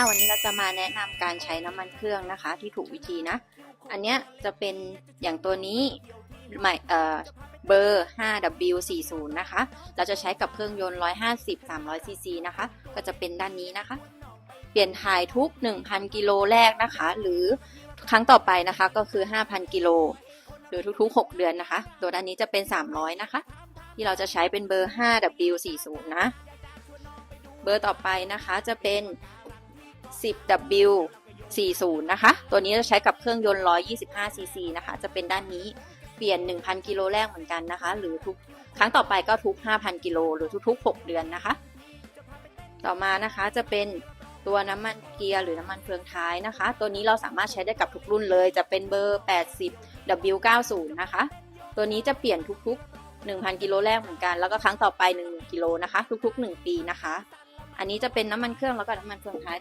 ค่ะวันนี้เราจะมาแนะนำการใช้น้ำมันเครื่องนะคะ ที่ถูกวิธีนะ อันเนี้ยจะเป็นอย่างตัวนี้หม่เอ่อเบอร์ 5W40 นะคะ เราจะใช้กับเครื่องยนต์ 150 300 cc นะคะ ก็จะเป็นด้านนี้นะคะ เปลี่ยนถ่ายทุก 1,000 กิโลแรกนะคะ หรือครั้งต่อไปนะคะก็คือ 5,000 กิโล หรือทุกๆ 6 เดือนนะคะ ตัวด้านนี้จะเป็น 300 นะคะ ที่เราจะใช้เป็นเบอร์ 5W40 นะ เบอร์ต่อไปนะคะจะเป็น 10W40 นะคะ ตัวนี้จะใช้กับเครื่องยนต์ 125cc นะคะ จะเป็นด้านนี้ เปลี่ยน 1,000 กิโลแรกเหมือนกันนะคะ หรือทุกครั้งต่อไปก็ทุก 5,000 กิโล หรือทุก ๆ 6 เดือนนะคะ ต่อมานะคะจะเป็นตัวน้ำมันเกียร์หรือน้ำมันเฟืองท้ายนะคะ ตัวนี้เราสามารถใช้ได้กับทุกรุ่นเลย จะเป็นเบอร์ 80W90 นะคะ ตัวนี้จะเปลี่ยนทุกๆ 1,000 กิโลแรกเหมือนกัน แล้วก็ครั้งต่อไป1,000 กิโลนะคะ ทุกๆ 1 ปีนะคะ อันนี้จะเป็นน้ำมันเครื่องแล้วก็น้ำมันเฟืองท้าย